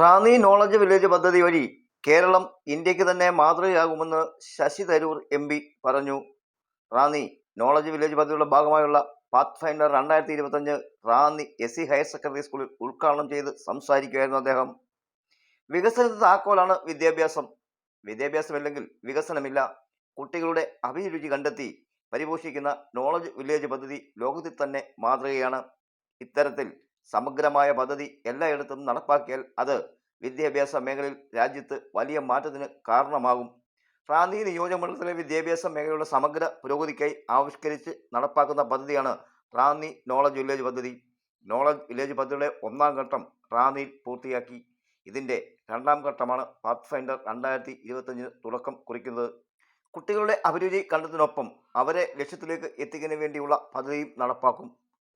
Ranni knowledge village പദ്ധതി വഴി കേരളം ഇന്ത്യയ്ക്ക് തന്നെ മാതൃകയാകുമെന്ന് ശശി തരൂർ എം പി പറഞ്ഞു. റാന്നി നോളജ് വില്ലേജ് പദ്ധതിയുടെ ഭാഗമായുള്ള പാത്ത് ഫൈൻഡർ രണ്ടായിരത്തി ഇരുപത്തഞ്ച് Ranni S C higher secondary സ്കൂളിൽ ഉദ്ഘാടനം ചെയ്ത് സംസാരിക്കുകയായിരുന്നു അദ്ദേഹം. വികസനത്തിന് താക്കോലാണ് വിദ്യാഭ്യാസം. വിദ്യാഭ്യാസമില്ലെങ്കിൽ വികസനമില്ല. കുട്ടികളുടെ അഭിരുചി കണ്ടെത്തി പരിപോഷിക്കുന്ന നോളജ് വില്ലേജ് പദ്ധതി ലോകത്തിൽ തന്നെ മാതൃകയാണ്. ഇത്തരത്തിൽ സമഗ്രമായ പദ്ധതി എല്ലായിടത്തും നടപ്പാക്കിയാൽ അത് വിദ്യാഭ്യാസ മേഖലയിൽ രാജ്യത്ത് വലിയ മാറ്റത്തിന് കാരണമാകും. പ്രാന്തീയ നിയോജകമണ്ഡലത്തിലെ വിദ്യാഭ്യാസ മേഖലയുടെ സമഗ്ര പുരോഗതിക്കായി ആവിഷ്കരിച്ച് നടപ്പാക്കുന്ന പദ്ധതിയാണ് റാന്നി നോളജ് വില്ലേജ് പദ്ധതി. നോളജ് വില്ലേജ് പദ്ധതിയുടെ ഒന്നാം ഘട്ടം റാന്നിയിൽ പൂർത്തിയാക്കി. ഇതിന്റെ രണ്ടാം ഘട്ടമാണ് പാത്ത് ഫൈൻഡർ രണ്ടായിരത്തി ഇരുപത്തഞ്ചിന് തുടക്കം കുറിക്കുന്നത്. കുട്ടികളുടെ അഭിരുചി കണ്ടതിനൊപ്പം അവരെ ലക്ഷ്യത്തിലേക്ക് എത്തിക്കുന്നതിന് വേണ്ടിയുള്ള പദ്ധതിയും നടപ്പാക്കും.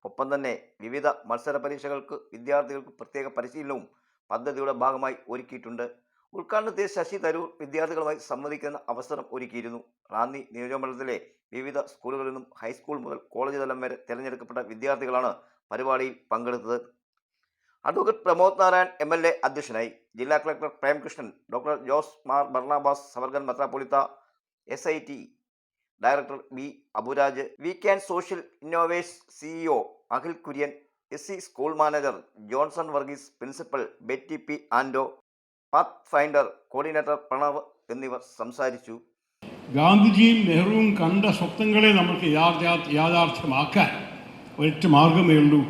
ഒപ്പം തന്നെ വിവിധ മത്സര പരീക്ഷകൾക്ക് വിദ്യാർത്ഥികൾക്ക് പ്രത്യേക പരിശീലനവും പദ്ധതിയുടെ ഭാഗമായി ഒരുക്കിയിട്ടുണ്ട്. ഉദ്ഘാടനത്തിൽ ശശി തരൂർ വിദ്യാർത്ഥികളുമായി സംവദിക്കുന്ന അവസരം ഒരുക്കിയിരുന്നു. റാന്നി നിയോജകമണ്ഡലത്തിലെ വിവിധ സ്കൂളുകളിൽ നിന്നും ഹൈസ്കൂൾ മുതൽ കോളേജ് തലം വരെ തിരഞ്ഞെടുക്കപ്പെട്ട വിദ്യാർത്ഥികളാണ് പരിപാടിയിൽ പങ്കെടുത്തത്. Advocate Pramod Narayan M L A അധ്യക്ഷനായി. ജില്ലാ collector Premkrishnan doctor Jose Mar Barnabas suffragan മെത്രാപ്പൊളിത്ത S I T director B Aburaj we can social innovation CEO Akhil Kurian S C school manager Johnson Varghese principal Betty P and path finder coordinator Pranav എന്നിവർ സംസാരിച്ചു. ഗാന്ധിജിയും നെഹ്റുവും കണ്ട സ്വപ്നങ്ങളെ നമുക്ക് യാഥാർത്ഥ്യമാക്കാൻ ഒരൊറ്റ മാർഗമേ ഉള്ളൂ.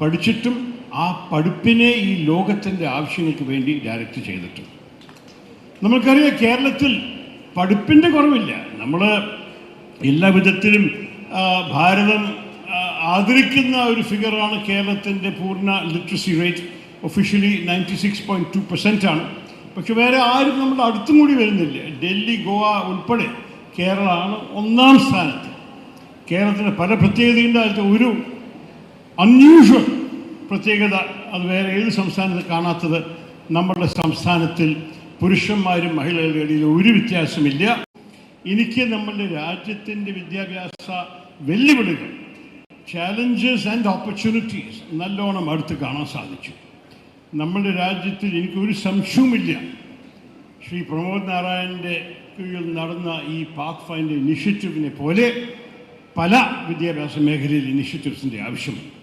പഠിച്ചിട്ടും ആ പഠിപ്പിനെ ഈ ലോകത്തിന്റെ ആവശ്യങ്ങൾക്ക് വേണ്ടി ഡയറക്റ്റ് ചെയ്തിട്ടും. നമുക്കറിയാം കേരളത്തിൽ പഠിപ്പിന്റെ കുറവില്ല. നമ്മൾ എല്ലാ വിധത്തിലും ഭാരതം ആദരിക്കുന്ന ഒരു ഫിഗറാണ് കേരളത്തിന്റെ പൂർണ literacy rate officially ninety six point two percent ആണ്. പക്ഷെ വേറെ ആരും നമ്മുടെ അടുത്തും കൂടി വരുന്നില്ല. ഡൽഹി ഗോവ ഉൾപ്പെടെ കേരളമാണ് ഒന്നാം സ്ഥാനത്ത്. കേരളത്തിന്റെ പല പ്രത്യേകതയുണ്ട് അതിൽ ഒരു അൺയൂഷ്വൽ പ്രത്യേകത അത് വേറെ ഏത് സംസ്ഥാനത്ത് കാണാത്തത് നമ്മുടെ സംസ്ഥാനത്തിൽ പുരുഷന്മാരും മഹിളകളുടെ ഇടയിൽ ഒരു വ്യത്യാസമില്ല. എനിക്ക് നമ്മളുടെ രാജ്യത്തിന്റെ വിദ്യാഭ്യാസ വെല്ലുവിളികൾ ചാലഞ്ചസ് ആൻഡ് ഓപ്പർച്യൂണിറ്റീസ് നല്ലോണം അടുത്ത് കാണാൻ സാധിച്ചു. നമ്മുടെ രാജ്യത്തിൽ എനിക്കൊരു സംശയവുമില്ല. ശ്രീ പ്രമോദ് നാരായണന്റെ കീഴിൽ നടന്ന ഈ പാക് ഫൈൻഡ് ഇനിഷ്യേറ്റീവിനെ പോലെ പല വിദ്യാഭ്യാസ മേഖലയിൽ ഇനിഷ്യേറ്റീവ്സിന്റെ ആവശ്യമുണ്ട്.